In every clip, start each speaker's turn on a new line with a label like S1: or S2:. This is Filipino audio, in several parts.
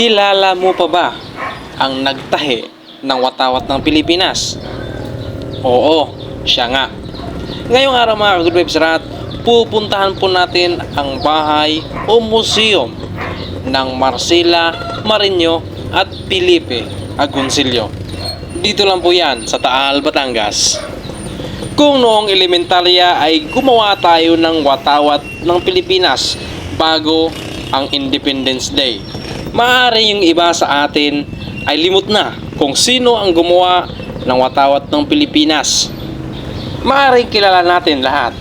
S1: Kilala mo pa ba ang nagtahi ng watawat ng Pilipinas? Oo, siya nga. Ngayong araw mga ka-good vibes rat, pupuntahan po natin ang bahay o museum ng Marcela Marinho at Felipe Agoncillo. Dito lang po yan sa Taal, Batangas. Kung noong elementarya ay gumawa tayo ng watawat ng Pilipinas bago ang Independence Day. Maaari yung iba sa atin ay limot na kung sino ang gumawa ng watawat ng Pilipinas. Maaari kilala natin lahat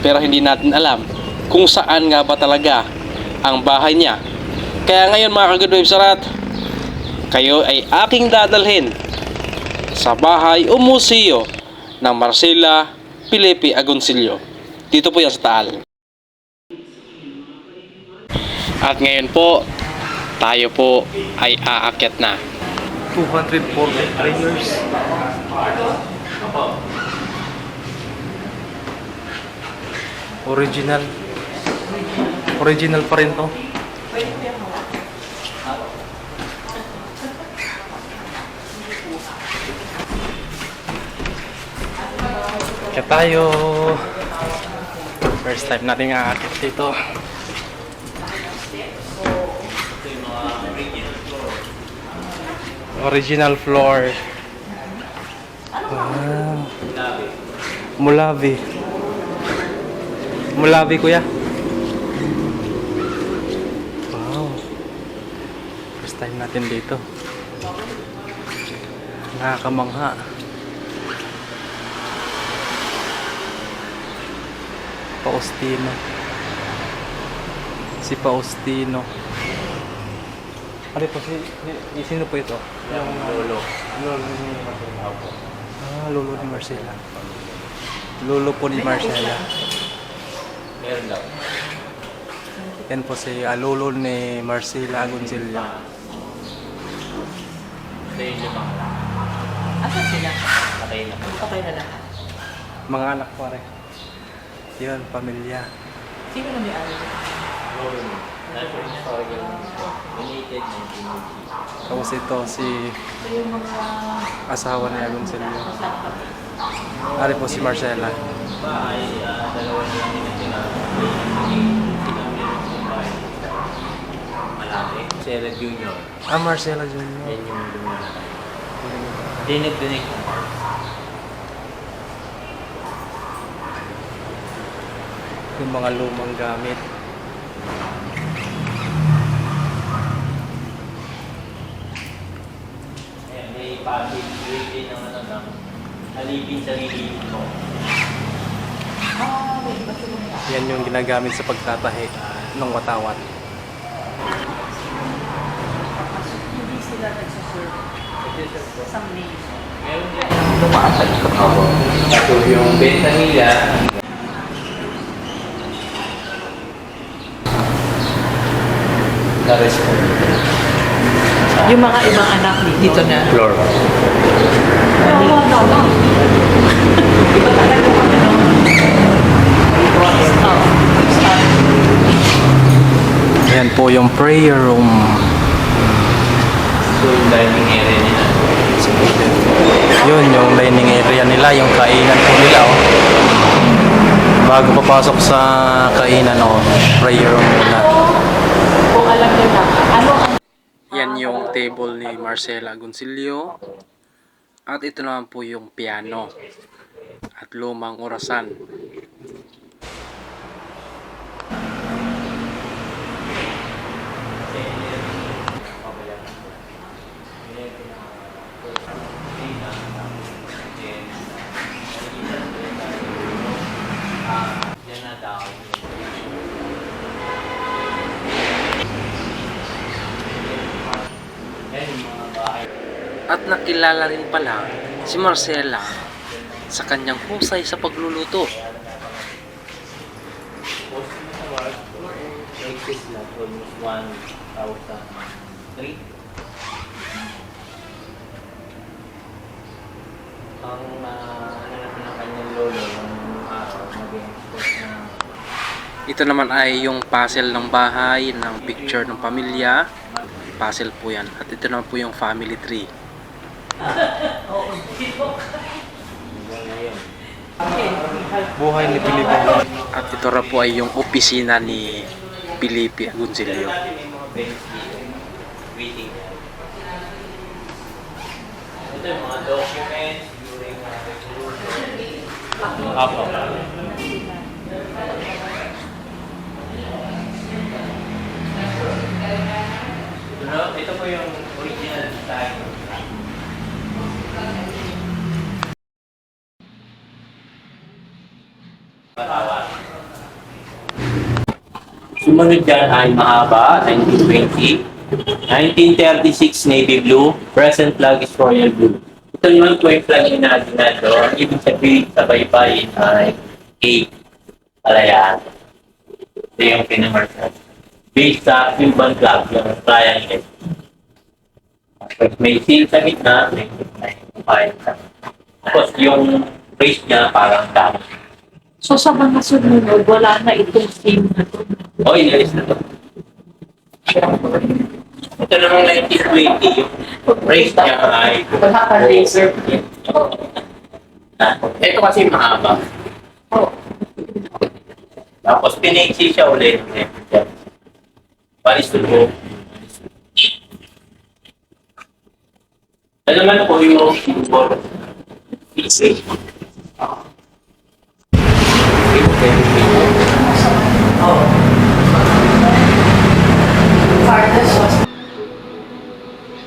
S1: pero hindi natin alam kung saan nga ba talaga ang bahay niya. Kaya ngayon mga ka-good vibes sarat, kayo ay aking dadalhin sa bahay o museo ng Marcela Felipe Agoncillo. Dito po yan sa Taal. At ngayon po, tayo po ay aakyat na.
S2: 243 years. Original. Original pa rin to. Kaya tayo. First time natin aakit dito. Original floor. Ah. Mulabi. Mulabi kuya. Wow. First time natin dito. Nakakamangha. Paustino. Si Paustino. Ano po si, si sino po ito? Yung lolo. Lolo ni Marcela. Ah, lolo ni Marcela. Lolo po ni Marcela.
S3: Meron daw.
S2: Yan po si ah, lolo ni Marcela Agoncillo.
S3: Ito yung lang.
S4: Asan sila?
S3: Patay na po.
S4: Okay na lahat.
S2: Mga anak po rin. Yun, pamilya.
S4: Sino na may-ari?
S3: Lolo mo. Nasa historical United 1980.
S2: Tapos ito si asawa ni Agoncillo. Ari po si Marcela.
S3: Sarah Junior.
S2: Ah, Marcela Jr.
S3: Yan yung lumalaki. Nag-donate ng park.
S2: Yung mga lumang gamit.
S3: Din ng ano ng alipin sa lilipin ko.
S4: Ah, wait. Ba't may
S2: Yan yung ginagamit sa pagtatahi ng watawat.
S4: Hindi sila nagsaserve. Some names.
S3: Meron din tumaasag sa yung benta nila. Na-respond.
S4: Yung mga ibang anak dito na. No. Iba talaga kung ano. Stop. Stop.
S2: Yan po yung prayer room.
S3: So yung dining area nila.
S2: Yun, yung dining area nila, yung kainan po nila. Oh. Bago papasok sa kainan, oh, prayer room muna.
S4: Kung alam nyo na, ano
S2: Yan yung table ni Marcela Goncillo. At ito naman po yung piano. At lumang orasan.
S3: Yan na daw.
S1: At nakilala rin pala si Marcela sa kanyang husay sa pagluluto.
S3: Exist lang almost 1,003. Ang uh, ano natin ng kanyang lolo ng araw, na
S1: Ito naman ay yung puzzle ng bahay, ng picture ng pamilya. puzzle po yan. At ito naman po yung family tree.
S2: Buhay ni Felipe.
S1: At ito na po ay yung opisina ni Felipe Agoncillo.
S3: mga. Ito yung mga documents during revolution.
S2: Apo.
S3: Ito, ito po yung original design. Sumunod dyan ay mahaba, 1920. 1936 navy blue, present flag is royal blue. Ito yung flag na natin Ang ibig sabihin sa baybayin ay eight kalayaan. Ito yung pinamarkas. Based sa Cuban flag, yung triangle. Tapos may seal sa gitna, may may fire. Tapos yung race niya parang dam.
S4: So sa mga sumunod, wala na itong team na to.
S3: O, inalis na to. Ito namang 1920, yung race niya ay
S4: Wala ka laser.
S3: Ah, Ito kasi mahaba.
S4: Oh.
S3: Tapos piniksi siya ulit. Palis to go. Ano naman po yung for PC?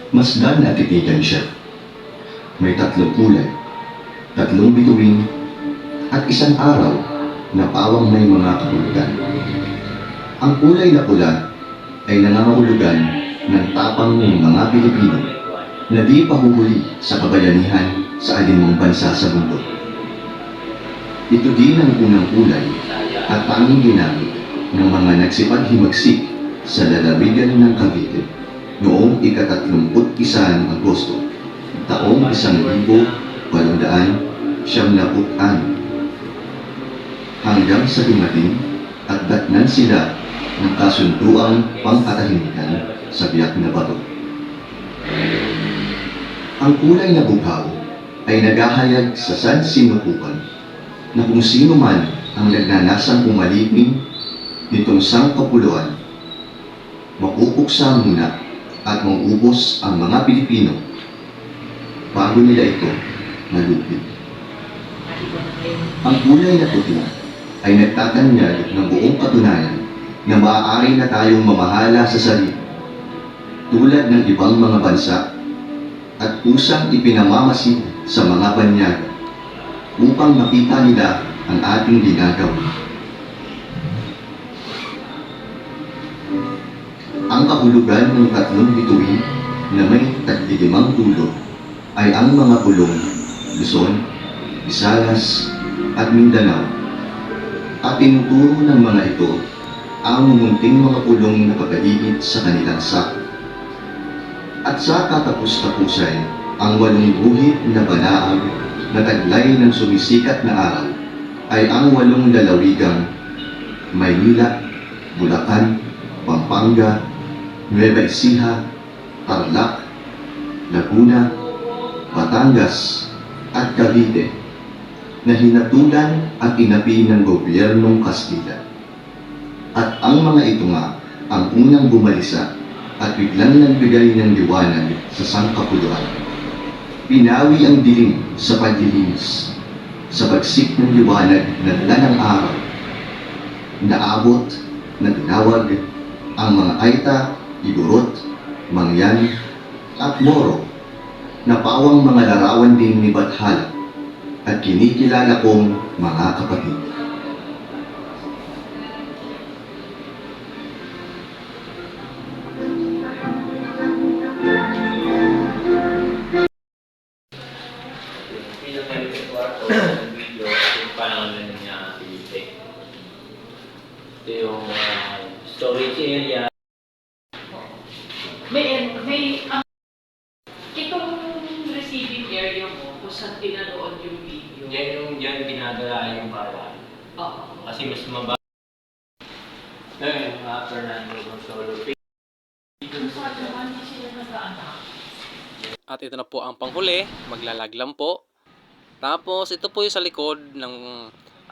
S5: Masdan at titigan siya. May tatlong kulay, tatlong bituin, at isang araw na pawang may mga kahulugan. Ang kulay na pula ay nangangahulugan ng tapang ng mga Pilipino na di pahuhuli sa kabayanihan sa alinmang bansa sa mundo. Ito din ang unang kulay at tanging ginamit ng mga nagsipaghimagsik sa lalawigan ng Cavite noong ikatatlumput isa ng Agosto, taong isang libo, walundaan, siyam na Hanggang sa dumating at datnan sila ng kasunduang pangkatahimikan sa biyak na bato. Ang kulay na bughaw ay naghahayag sa San Sinukukan na kung sino man ang nagnanasang umalipin nitong sangkapuluan, mapupuksa muna at mauubos ang mga Pilipino bago nila ito malupit. Ang kulay na puti ay nagtatanyag ng buong katunayan na maaari na tayong mamahala sa sarili tulad ng ibang mga bansa at kusang ipinamamasid sa mga banyaga upang makita nila ang ating ginagawa. Ang kahulugan ng tatlong bituin na may tagdilimang dulo ay ang mga pulong Luzon, Visayas, at Mindanao. At tinuturo ng mga ito ang mumunting mga pulong na pag sa kanilang sako. At sa katapus-tapusay, ang walong guhit na banaag na taglay ng sumisikat na araw ay ang walong lalawigang Maynila, Bulacan, Pampanga, Nueva Ecija, Tarlac, Laguna, Batangas, at Cavite na hinatulan at inapi ng gobyernong Kastila. At ang mga ito nga ang unang bumalisa at biglang nagbigay ng liwanag sa sangkapuluan. Pinawi ang dilim sa paglilinis, sa bagsik ng liwanag ng araw. Naabot, na tinawag ang mga Aita, Igorot, Mangyan, at Moro na pawang mga larawan din ni Bathala at kinikilala kong mga kapatid.
S3: Ito yung ah, storage area.
S4: May, may, ang, itong receiving area mo, kung saan pinanood yung video.
S3: Yan yung yan ginagala yung bawal.
S4: Oo.
S3: Kasi mas mababa. Ngayon, uh, Fernando Gonzalo,
S4: Sa naman, hindi sila nag-aanak.
S1: At ito na po ang panghuli, maglalaglam po. Tapos ito po yung sa likod ng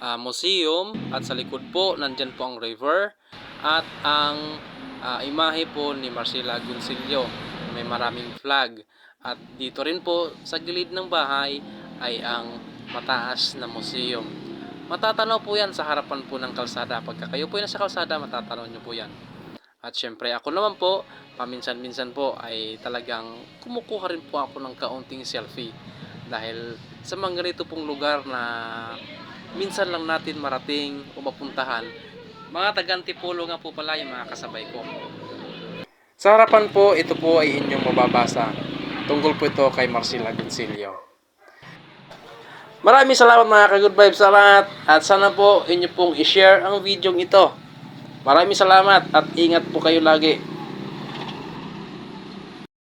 S1: ah, museum at sa likod po nandyan po ang river at ang ah, imahe po ni Marcela Gonzillo may maraming flag. At dito rin po sa gilid ng bahay ay ang mataas na museum. Matatanaw po yan sa harapan po ng kalsada. Pagka kayo po yung nasa kalsada matatanaw nyo po yan. At syempre ako naman po paminsan-minsan po ay talagang kumukuha rin po ako ng kaunting selfie. Dahil sa mga ganito pong lugar na minsan lang natin marating o mapuntahan. Mga tagantipulo nga po pala yung mga kasabay ko. Sa harapan po ito po ay inyong mababasa. Tungkol po ito kay Marcela Gonzilio Maraming salamat mga ka-good vibes sa lahat. At sana po inyo pong i-share ang video ito. Maraming salamat at ingat po kayo lagi.